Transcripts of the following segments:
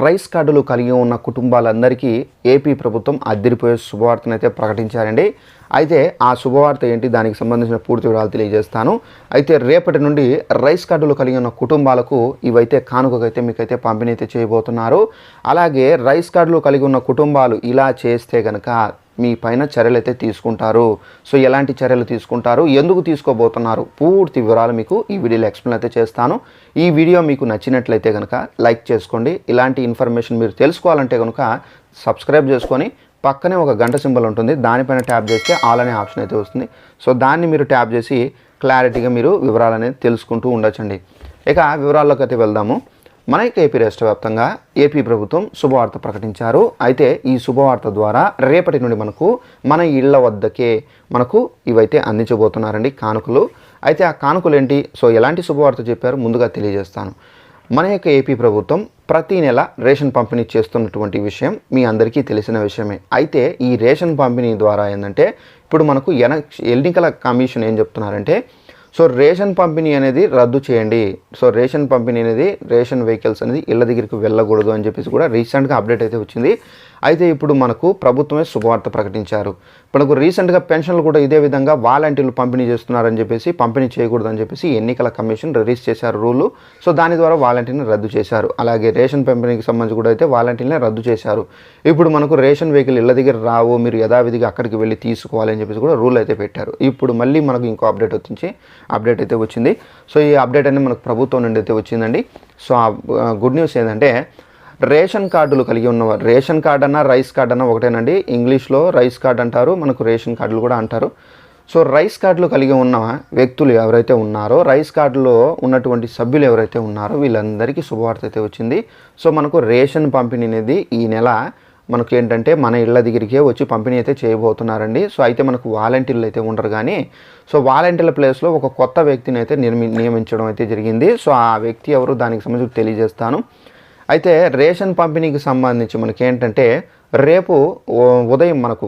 Rice కార్డులు కలిగి ఉన్న కుటుంబాలందరికీ ఏపీ ప్రభుత్వం అద్దరిపోయే శుభవార్తను అయితే ప్రకటించారండి. అయితే ఆ శుభవార్త ఏంటి? దానికి సంబంధించిన పూర్తి వివరాలు తెలియజేస్తాను. అయితే రేపటి నుండి రైస్ కార్డులు కలిగి ఉన్న కుటుంబాలకు ఇవైతే కానుకకైతే మీకైతే పంపిణీ అయితే చేయబోతున్నారు. అలాగే రైస్ కార్డులు కలిగి ఉన్న కుటుంబాలు ఇలా చేస్తే కనుక మీ పైన చర్యలు అయితే తీసుకుంటారు. సో ఎలాంటి చర్యలు తీసుకుంటారు? ఎందుకు తీసుకోబోతున్నారు? పూర్తి వివరాలు మీకు ఈ వీడియోలో ఎక్స్ప్లెయిన్ అయితే చేస్తాను. ఈ వీడియో మీకు నచ్చినట్లయితే కనుక లైక్ చేసుకోండి. ఇలాంటి ఇన్ఫర్మేషన్ మీరు తెలుసుకోవాలంటే కనుక సబ్స్క్రైబ్ చేసుకొని పక్కనే ఒక గంట సింబల్ ఉంటుంది. దానిపైన ట్యాప్ చేస్తే ఆల్ అనే ఆప్షన్ అయితే వస్తుంది. సో దాన్ని మీరు ట్యాప్ చేసి క్లారిటీగా మీరు వివరాలు అనేది తెలుసుకుంటూ ఉండొచ్చండి. ఇక వివరాల్లోకి అయితే వెళ్దాము. మన యొక్క ఏపీ రాష్ట్ర వ్యాప్తంగా ఏపీ ప్రభుత్వం శుభవార్త ప్రకటించారు. అయితే ఈ శుభవార్త ద్వారా రేపటి నుండి మనకు మన ఇళ్ళ వద్దకే మనకు ఇవైతే అందించబోతున్నారండి కానుకలు. అయితే ఆ కానుకలు ఏంటి సో ఎలాంటి శుభవార్త చెప్పారు? ముందుగా తెలియజేస్తాను. మన యొక్క ఏపీ ప్రభుత్వం ప్రతి నెల రేషన్ పంపిణీ చేస్తున్నటువంటి విషయం మీ అందరికీ తెలిసిన విషయమే. అయితే ఈ రేషన్ పంపిణీ ద్వారా ఏంటంటే ఇప్పుడు మనకు ఎన ఎన్నికల కమిషన్ ఏం చెప్తున్నారంటే సో రేషన్ పంపిణీ అనేది రద్దు చేయండి. సో రేషన్ పంపిణీ అనేది రేషన్ వెహికల్స్ అనేది ఇళ్ళ దగ్గరికి వెళ్ళకూడదు అని చెప్పేసి కూడా రీసెంట్గా అప్డేట్ అయితే వచ్చింది. అయితే ఇప్పుడు మనకు ప్రభుత్వమే శుభవార్త ప్రకటించారు. మనకు రీసెంట్గా పెన్షన్లు కూడా ఇదే విధంగా వాలంటీర్లు పంపిణీ చేస్తున్నారని చెప్పేసి పంపిణీ చేయకూడదని చెప్పేసి ఎన్నికల కమిషన్ రిలీజ్ చేశారు రూలు. సో దాని ద్వారా వాలంటీర్ని రద్దు చేశారు. అలాగే రేషన్ పంపిణీకి సంబంధించి కూడా అయితే వాలంటీర్ని రద్దు చేశారు. ఇప్పుడు మనకు రేషన్ వెహికల్ ఇళ్ళ దగ్గర రావు మీరు యథావిధిగా అక్కడికి వెళ్ళి తీసుకోవాలని చెప్పేసి కూడా రూల్ అయితే పెట్టారు. ఇప్పుడు మళ్ళీ మనకు ఇంకో అప్డేట్ వచ్చింది అప్డేట్ అయితే వచ్చింది. సో ఈ అప్డేట్ అనేది మనకు ప్రభుత్వం నుండి అయితే వచ్చిందండి. సో ఆ గుడ్ న్యూస్ ఏంటంటే రేషన్ కార్డులు కలిగి ఉన్నవారు. రేషన్ కార్డ్ అన్నా రైస్ కార్డ్ అన్న ఒకటేనండి. ఇంగ్లీష్లో రైస్ కార్డ్ అంటారు మనకు రేషన్ కార్డులు కూడా అంటారు. సో రైస్ కార్డులు కలిగి ఉన్న వ్యక్తులు ఎవరైతే ఉన్నారో రైస్ కార్డులో ఉన్నటువంటి సభ్యులు ఎవరైతే ఉన్నారో వీళ్ళందరికీ శుభవార్త అయితే వచ్చింది. సో మనకు రేషన్ పంపిణీ అనేది ఈ నెల మనకు ఏంటంటే మన ఇళ్ళ దగ్గరికే వచ్చి పంపిణీ అయితే చేయబోతున్నారండి. సో అయితే మనకు వాలంటీర్లు అయితే ఉండరు కానీ సో వాలంటీర్ల ప్లేస్లో ఒక కొత్త వ్యక్తిని అయితే నిర్మి నియమించడం అయితే జరిగింది. సో ఆ వ్యక్తి ఎవరు దానికి సంబంధించి తెలియజేస్తాను. అయితే రేషన్ పంపిణీకి సంబంధించి మనకి ఏంటంటే రేపు ఉదయం మనకు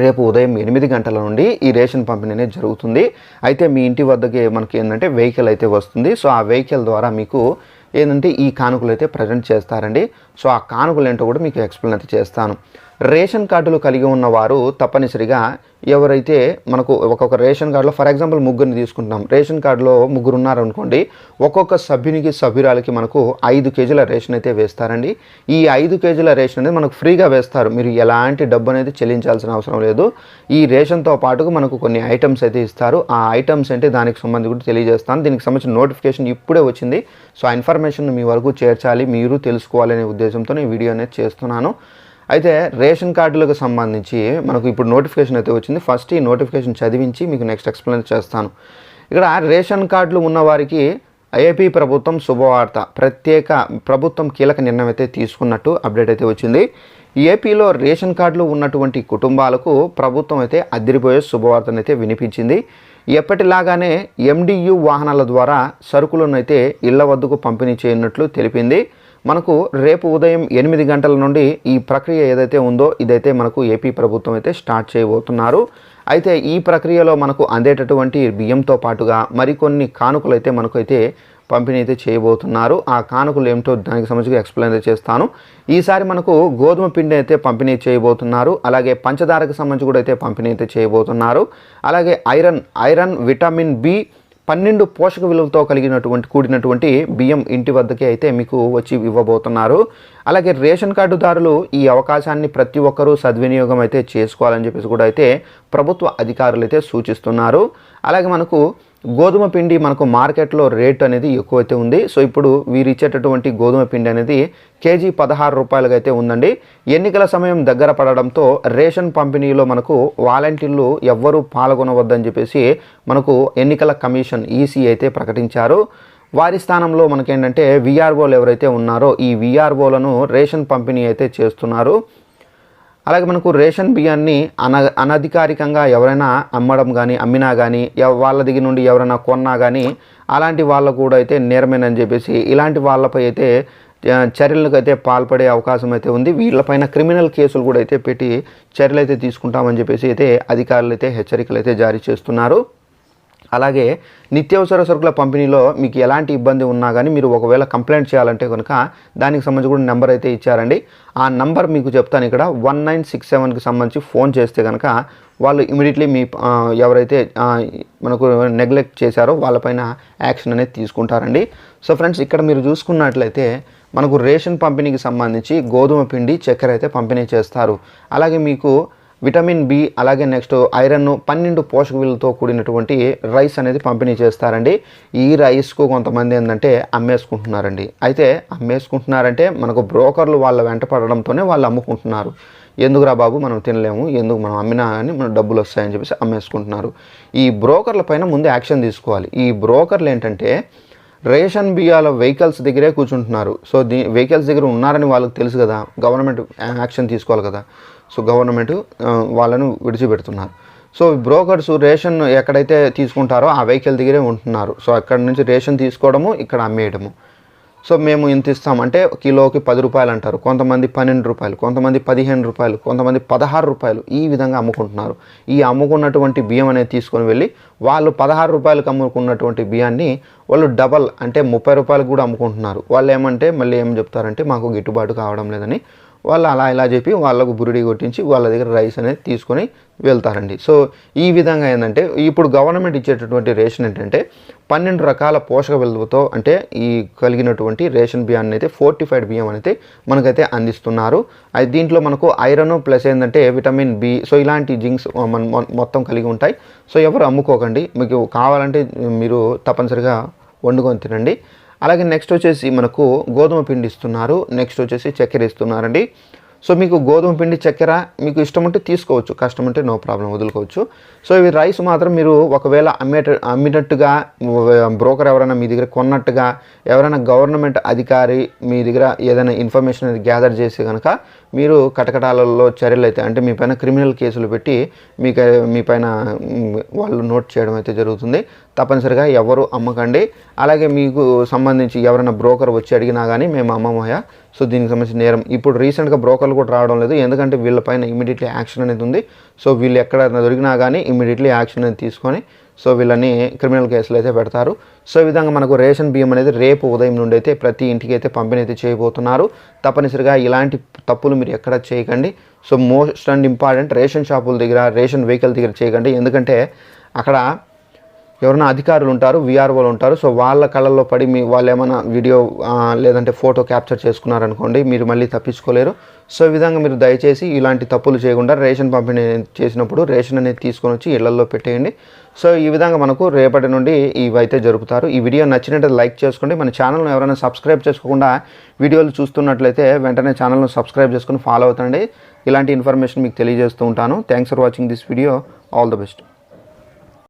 రేపు ఉదయం ఎనిమిది గంటల నుండి ఈ రేషన్ పంపిణీ అనేది జరుగుతుంది. అయితే మీ ఇంటి వద్దకి మనకి ఏంటంటే వెహికల్ అయితే వస్తుంది. సో ఆ వెహికల్ ద్వారా మీకు ఏంటంటే ఈ కానుకలు అయితే ప్రజెంట్ చేస్తారండి. సో ఆ కానుకలు ఏంటో కూడా మీకు ఎక్స్ప్లెయిన్ అయితే చేస్తాను. రేషన్ కార్డులు కలిగి ఉన్నవారు తప్పనిసరిగా ఎవరైతే మనకు ఒక్కొక్క రేషన్ కార్డులో ఫర్ ఎగ్జాంపుల్ ముగ్గురిని తీసుకుంటున్నాం. రేషన్ కార్డులో ముగ్గురు ఉన్నారనుకోండి ఒక్కొక్క సభ్యునికి సభ్యురాలకి మనకు ఐదు కేజీల రేషన్ అయితే వేస్తారండి. ఈ ఐదు కేజీల రేషన్ అనేది మనకు ఫ్రీగా వేస్తారు. మీరు ఎలాంటి డబ్బు అనేది చెల్లించాల్సిన అవసరం లేదు. ఈ రేషన్తో పాటుగా మనకు కొన్ని ఐటమ్స్ అయితే ఇస్తారు. ఆ ఐటమ్స్ అంటే దానికి సంబంధించి కూడా తెలియజేస్తాను. దీనికి సంబంధించిన నోటిఫికేషన్ ఇప్పుడే వచ్చింది. సో ఆ ఇన్ఫర్మేషన్ మీ వరకు చేర్చాలి. మీరు తెలుసుకోవాలనే ఉద్దేశంతో నేను వీడియో అనేది చేస్తున్నాను. అయితే రేషన్ కార్డులకు సంబంధించి మనకు ఇప్పుడు నోటిఫికేషన్ అయితే వచ్చింది. ఫస్ట్ ఈ నోటిఫికేషన్ చదివించి మీకు నెక్స్ట్ ఎక్స్ప్లెయిన్ చేస్తాను. ఇక్కడ రేషన్ కార్డులు ఉన్న వారికి ఏపీ ప్రభుత్వం శుభవార్త ప్రత్యేక ప్రభుత్వం కీలక నిర్ణయం అయితే తీసుకున్నట్టు అప్డేట్ అయితే వచ్చింది. ఏపీలో రేషన్ కార్డులు ఉన్నటువంటి కుటుంబాలకు ప్రభుత్వం అయితే అదిరిపోయే శుభవార్తను అయితే వినిపించింది. ఎప్పటిలాగానే ఎండియు వాహనాల ద్వారా సరుకులను అయితే ఇళ్ళ వద్దకు పంపిణీ చేయనున్నట్లు తెలిపింది. మనకు రేపు ఉదయం ఎనిమిది గంటల నుండి ఈ ప్రక్రియ ఏదైతే ఉందో ఇదైతే మనకు ఏపీ ప్రభుత్వం అయితే స్టార్ట్ చేయబోతున్నారు. అయితే ఈ ప్రక్రియలో మనకు అందేటటువంటి బియ్యంతో పాటుగా మరికొన్ని కానుకలు అయితే మనకు అయితే పంపిణీ అయితే చేయబోతున్నారు. ఆ కానుకలు ఏమిటో దానికి సంబంధించి ఎక్స్ప్లెయిన్ అయితే చేస్తాను. ఈసారి మనకు గోధుమ పిండి అయితే పంపిణీ చేయబోతున్నారు. అలాగే పంచదారకు సంబంధించి కూడా అయితే పంపిణీ అయితే చేయబోతున్నారు. అలాగే ఐరన్ ఐరన్ విటమిన్ బి పన్నెండు పోషక విలువలతో కలిగినటువంటి కూడినటువంటి బియ్యం ఇంటి వద్దకే అయితే మీకు వచ్చి ఇవ్వబోతున్నారు. అలాగే రేషన్ కార్డుదారులు ఈ అవకాశాన్ని ప్రతి ఒక్కరూ సద్వినియోగం అయితే చేసుకోవాలని చెప్పేసి కూడా అయితే ప్రభుత్వ అధికారులు అయితే సూచిస్తున్నారు. అలాగే మనకు గోధుమ పిండి మనకు మార్కెట్లో రేట్ అనేది ఎక్కువైతే ఉంది. సో ఇప్పుడు వీరు ఇచ్చేటటువంటి గోధుమ పిండి అనేది కేజీ పదహారు రూపాయలుగా అయితే ఉందండి. ఎన్నికల సమయం దగ్గర పడడంతో రేషన్ పంపిణీలో మనకు వాలంటీర్లు ఎవ్వరూ పాల్గొనవద్దని చెప్పేసి మనకు ఎన్నికల కమిషన్ ఈసీ అయితే ప్రకటించారు. వారి స్థానంలో మనకేంటంటే విఆర్ఓలు ఎవరైతే ఉన్నారో ఈ విఆర్ఓలను రేషన్ పంపిణీ అయితే చేస్తున్నారు. అలాగే మనకు రేషన్ బియ్యాన్ని అన అనధికారికంగా ఎవరైనా అమ్మడం కానీ అమ్మినా కానీ వాళ్ళ దగ్గర నుండి ఎవరైనా కొన్నా కానీ అలాంటి వాళ్ళకు కూడా అయితే నేరమేనని చెప్పేసి ఇలాంటి వాళ్ళపై అయితే చర్యలకు అయితే పాల్పడే అవకాశం అయితే ఉంది. వీళ్ళపైన క్రిమినల్ కేసులు కూడా అయితే పెట్టి చర్యలు అయితే తీసుకుంటామని చెప్పేసి అయితే అధికారులు అయితే హెచ్చరికలు అయితే జారీ చేస్తున్నారు. అలాగే నిత్యావసర సరుకుల పంపిణీలో మీకు ఎలాంటి ఇబ్బంది ఉన్నా కానీ మీరు ఒకవేళ కంప్లైంట్ చేయాలంటే కనుక దానికి సంబంధించి కూడా నెంబర్ అయితే ఇచ్చారండి. ఆ నంబర్ మీకు చెప్తాను ఇక్కడ వన్ నైన్ సిక్స్ సెవెన్కి సంబంధించి ఫోన్ చేస్తే కనుక వాళ్ళు ఇమీడియట్లీ మీ ఎవరైతే మనకు నెగ్లెక్ట్ చేశారో వాళ్ళపైన యాక్షన్ అనేది తీసుకుంటారండి. సో ఫ్రెండ్స్ ఇక్కడ మీరు చూసుకున్నట్లయితే మనకు రేషన్ పంపిణీకి సంబంధించి గోధుమ పిండి చక్కెర అయితే పంపిణీ చేస్తారు. అలాగే మీకు విటమిన్ బి అలాగే నెక్స్ట్ ఐరన్ పన్నెండు పోషక విలువలతో కూడినటువంటి రైస్ అనేది పంపిణీ చేస్తారండి. ఈ రైస్కు కొంతమంది ఏంటంటే అమ్మేసుకుంటున్నారండి. అయితే అమ్మేసుకుంటున్నారంటే మనకు బ్రోకర్లు వాళ్ళ వెంట పడడంతోనే వాళ్ళు అమ్ముకుంటున్నారు. ఎందుకురా బాబు మనం తినలేము ఎందుకు మనం అమ్మినా కానీ మన డబ్బులు వస్తాయని చెప్పేసి అమ్మేసుకుంటున్నారు. ఈ బ్రోకర్ల పైన ముందు యాక్షన్ తీసుకోవాలి. ఈ బ్రోకర్లు ఏంటంటే రేషన్ బియ్యాల వెహికల్స్ దగ్గరే కూర్చుంటున్నారు. సో దీ వెహికల్స్ దగ్గర ఉన్నారని వాళ్ళకి తెలుసు కదా గవర్నమెంట్ యాక్షన్ తీసుకోవాలి కదా. సో గవర్నమెంట్ వాళ్ళను విడిచిపెడుతున్నారు. సో బ్రోకర్స్ రేషన్ ఎక్కడైతే తీసుకుంటారో ఆ వెహికల్ దగ్గరే ఉంటున్నారు. సో అక్కడ నుంచి రేషన్ తీసుకోవడము ఇక్కడ అమ్మేయడము. సో మేము ఇంత ఇస్తాం. అంటే కిలోకి పది రూపాయలు అంటారు. కొంతమంది పన్నెండు రూపాయలు కొంతమంది పదిహేను రూపాయలు కొంతమంది పదహారు రూపాయలు ఈ విధంగా అమ్ముకుంటున్నారు. ఈ అమ్ముకున్నటువంటి బియ్యం అనేది తీసుకొని వెళ్ళి వాళ్ళు పదహారు రూపాయలకు అమ్ముకున్నటువంటి బియ్యాన్ని వాళ్ళు డబల్ అంటే ముప్పై రూపాయలకు కూడా అమ్ముకుంటున్నారు. వాళ్ళు ఏమంటే మళ్ళీ ఏం చెప్తారంటే మాకు గిట్టుబాటు కావడం లేదని వాళ్ళు అలా ఇలా చెప్పి వాళ్ళకు బురిడి కొట్టించి వాళ్ళ దగ్గర రైస్ అనేది తీసుకొని వెళ్తారండి. సో ఈ విధంగా ఏంటంటే ఇప్పుడు గవర్నమెంట్ ఇచ్చేటటువంటి రేషన్ ఏంటంటే పన్నెండు రకాల పోషక విలువతో అంటే ఈ కలిగినటువంటి రేషన్ బియ్యాన్ని అయితే ఫోర్టిఫైడ్ బియ్యం అనేది మనకైతే అందిస్తున్నారు. అది దీంట్లో మనకు ఐరన్ ప్లస్ ఏంటంటే విటమిన్ బి సో ఇలాంటి జింక్స్ మన మొ- మొత్తం కలిగి ఉంటాయి. సో ఎవరు అమ్ముకోకండి. మీకు కావాలంటే మీరు తప్పనిసరిగా వండుకొని తినండి. అలాగే నెక్స్ట్ వచ్చేసి మనకు గోధుమ పిండి ఇస్తున్నారు. నెక్స్ట్ వచ్చేసి చక్కెర ఇస్తున్నారండి. సో మీకు గోధుమ పిండి చక్కెర మీకు ఇష్టం ఉంటే తీసుకోవచ్చు. కష్టం ఉంటే నో ప్రాబ్లం వదులుకోవచ్చు. సో ఇవి రైస్ మాత్రం మీరు ఒకవేళ అమ్మేట అమ్మినట్టుగా బ్రోకర్ ఎవరైనా మీ దగ్గర కొన్నట్టుగా ఎవరైనా గవర్నమెంట్ అధికారి మీ దగ్గర ఏదైనా ఇన్ఫర్మేషన్ అనేది గ్యాదర్ చేసి కనుక మీరు కటకటాలలో చర్యలు అయితే అంటే మీ పైన క్రిమినల్ కేసులు పెట్టి మీకు మీ పైన వాళ్ళు నోట్ చేయడం అయితే జరుగుతుంది. తప్పనిసరిగా ఎవరు అమ్మకండి. అలాగే మీకు సంబంధించి ఎవరైనా బ్రోకర్ వచ్చి అడిగినా కానీ మేము అమ్మమోయా సో దీనికి సంబంధించిన నేరం. ఇప్పుడు రీసెంట్గా బ్రోకర్లు కూడా రావడం లేదు. ఎందుకంటే వీళ్ళపైన ఇమీడియట్లీ యాక్షన్ అనేది ఉంది. సో వీళ్ళు ఎక్కడ దొరికినా కానీ ఇమీడియట్లీ యాక్షన్ అనేది తీసుకొని సో వీళ్ళని క్రిమినల్ కేసులు అయితే పెడతారు. సో ఈ విధంగా మనకు రేషన్ బియ్యం అనేది రేపు ఉదయం నుండి అయితే ప్రతి ఇంటికి అయితే పంపిణీ అయితే చేయబోతున్నారు. తప్పనిసరిగా ఇలాంటి తప్పులు మీరు ఎక్కడ చేయకండి. So most and important ration షాపుల దగ్గర రేషన్ వెహికల్ దగ్గర చేయకండి. ఎందుకంటే అక్కడ ఎవరైనా అధికారులు ఉంటారు విఆర్ఓలు ఉంటారు. సో వాళ్ళ కళ్ళల్లో పడి మీ వాళ్ళు ఏమైనా వీడియో లేదంటే ఫోటో క్యాప్చర్ చేసుకున్నారనుకోండి మీరు మళ్ళీ తప్పించుకోలేరు. సో ఈ విధంగా మీరు దయచేసి ఇలాంటి తప్పులు చేయకుండా రేషన్ పంపిణీ చేసినప్పుడు రేషన్ అనేది తీసుకొని వచ్చి ఇళ్ళలో పెట్టేయండి. సో ఈ విధంగా మనకు రేపటి నుండి ఇవైతే జరుపుతారు. ఈ వీడియో నచ్చినట్టు లైక్ చేసుకోండి. మన ఛానల్ను ఎవరైనా సబ్స్క్రైబ్ చేసుకోకుండా వీడియోలు చూస్తున్నట్లయితే వెంటనే ఛానల్ను సబ్స్క్రైబ్ చేసుకుని ఫాలో అవుతండి. ఇలాంటి ఇన్ఫర్మేషన్ మీకు తెలియజేస్తూ ఉంటాను. Thanks for watching this video. All the best.